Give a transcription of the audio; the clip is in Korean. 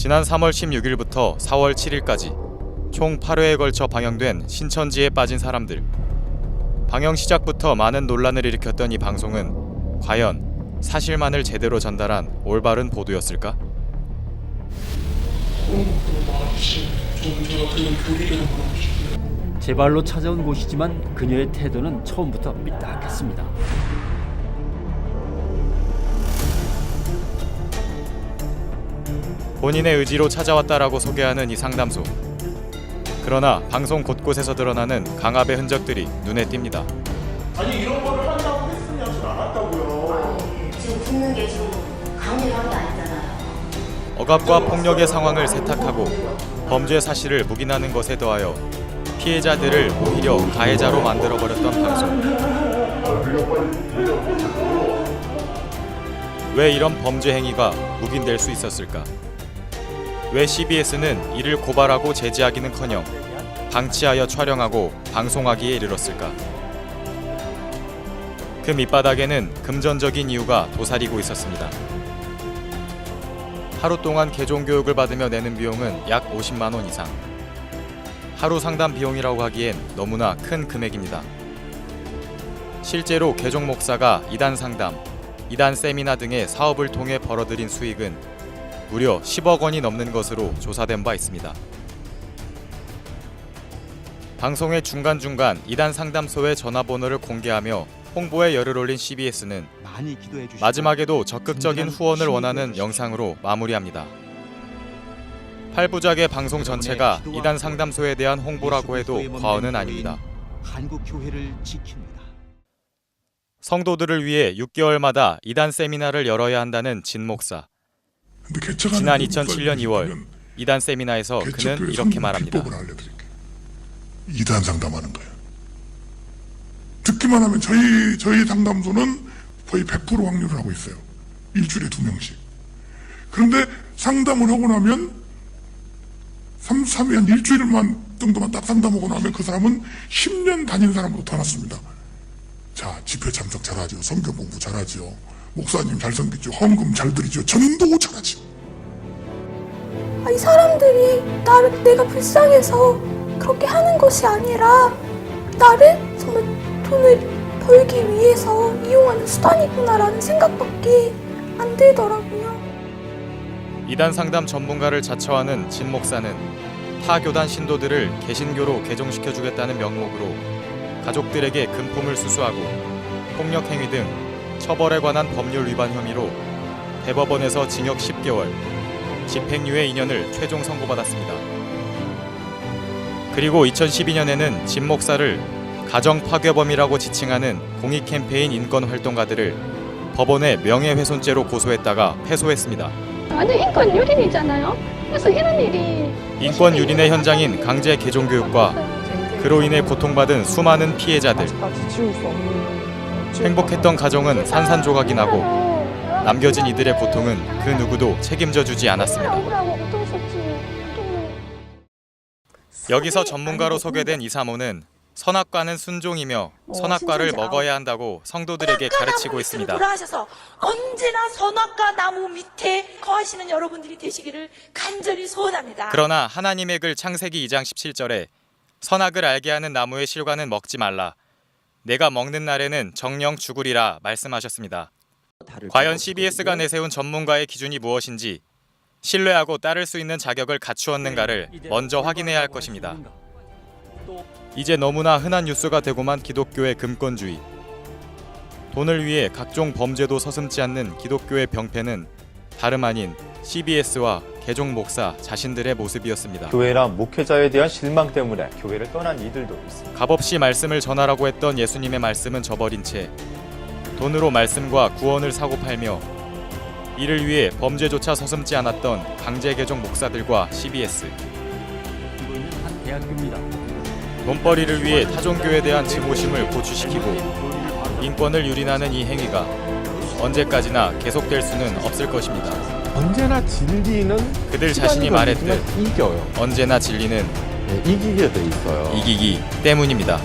지난 3월 16일부터 4월 7일까지 총 8회에 걸쳐 방영된 신천지에 빠진 사람들. 방영 시작부터 많은 논란을 일으켰던 이 방송은 과연 사실만을 제대로 전달한 올바른 보도였을까? 제 발로 찾아온 곳이지만 그녀의 태도는 처음부터 삐딱했습니다. 본인의 의지로 찾아왔다라고 소개하는 이 상담소. 그러나 방송 곳곳에서 드러나는 강압의 흔적들이 눈에 띕니다. 아니 이런 거를 한다고 했으면 하진 않았다고요. 지금 듣는 게 지금 강요를 한게 아니잖아요. 억압과 폭력의 상황을 세탁하고 범죄 사실을 묵인하는 것에 더하여 피해자들을 오히려 가해자로 만들어버렸던 방송. 왜 이런 범죄 행위가 묵인될 수 있었을까? 왜 CBS는 이를 고발하고 제지하기는커녕 방치하여 촬영하고 방송하기에 이르렀을까? 그 밑바닥에는 금전적인 이유가 도사리고 있었습니다. 하루 동안 개종 교육을 받으며 내는 비용은 약 50만 원 이상. 하루 상담 비용이라고 하기엔 너무나 큰 금액입니다. 실제로 개종 목사가 이단 상담, 이단 세미나 등의 사업을 통해 벌어들인 수익은 무려 10억 원이 넘는 것으로 조사된 바 있습니다. 방송의 중간중간 이단 상담소의 전화번호를 공개하며 홍보에 열을 올린 CBS는 마지막에도 적극적인 후원을 원하는 영상으로 마무리합니다. 8부작의 방송 전체가 이단 상담소에 대한 홍보라고 해도 과언은 아닙니다. 한국 교회를 지킵니다. 성도들을 위해 6개월마다 이단 세미나를 열어야 한다는 진 목사. 지난 그 2007년 2월 문서를 이단 세미나에서 그는 이렇게 말합니다. 이단 상담하는 거예요. 듣기만 하면 저희 저희 상담소는 거의 100% 확률을 하고 있어요. 일주일에 두 명씩. 그런데 상담을 하고 나면 3, 3일 한 일주일만 정도만 딱 상담하고 나면 그 사람은 10년 다닌 사람으로 태어났습니다. 자, 집회 참석 잘하죠. 성경 공부 잘하죠. 목사님 잘 섬기죠. 헌금 잘 드리죠. 전도 잘하죠. 아, 이 사람들이 나를 내가 불쌍해서 그렇게 하는 것이 아니라 나를 정말 돈을 벌기 위해서 이용하는 수단이구나라는 생각밖에 안 들더라고요. 이단 상담 전문가를 자처하는 진 목사는 타 교단 신도들을 개신교로 개종시켜 주겠다는 명목으로 가족들에게 금품을 수수하고 폭력 행위 등 처벌에 관한 법률 위반 혐의로 대법원에서 징역 10개월, 집행유예 2년을 최종 선고받았습니다. 그리고 2012년에는 진 목사를 가정 파괴범이라고 지칭하는 공익 캠페인 인권 활동가들을 법원에 명예훼손죄로 고소했다가 패소했습니다. 완전 인권 유린이잖아요. 그래서 이런 일이 인권 유린의 현장인 강제 개종 교육과 그로 인해 고통받은 수많은 피해자들 행복했던 가정은 산산조각이 나고 남겨진 이들의 고통은 그 누구도 책임져 주지 않았습니다. 여기서 전문가로 소개된 이사모는 선악과는 순종이며 선악과를 먹어야 한다고 성도들에게 가르치고 있습니다. 돌아가셔서 언제나 선악과 나무 밑에 거하시는 여러분들이 되시기를 간절히 소원합니다. 그러나 하나님의 글 창세기 2장 17절에 선악을 알게 하는 나무의 실과는 먹지 말라. 내가 먹는 날에는 정령 죽으리라 말씀하셨습니다. 과연 CBS가 내세운 전문가의 기준이 무엇인지 신뢰하고 따를 수 있는 자격을 갖추었는가를 먼저 확인해야 할 것입니다. 이제 너무나 흔한 뉴스가 되고만 기독교의 금권주의. 돈을 위해 각종 범죄도 서슴지 않는 기독교의 병폐는 다름 아닌 CBS와 개종 목사 자신들의 모습이었습니다. 교회나 목회자에 대한 실망 때문에 교회를 떠난 이들도 있습니다. 값없이 말씀을 전하라고 했던 예수님의 말씀은 저버린 채 돈으로 말씀과 구원을 사고 팔며 이를 위해 범죄조차 서슴지 않았던 강제 개종 목사들과 CBS 한 대학교입니다. 돈벌이를 위해 타종교에 대한 증오심을 고취시키고 인권을 유린하는 이 행위가 언제까지나 계속될 수는 없을 것입니다. 언제나 진리는 그들 자신이 말했듯 이겨요. 언제나 진리는 네, 이기게 돼 있어요. 이기기 때문입니다.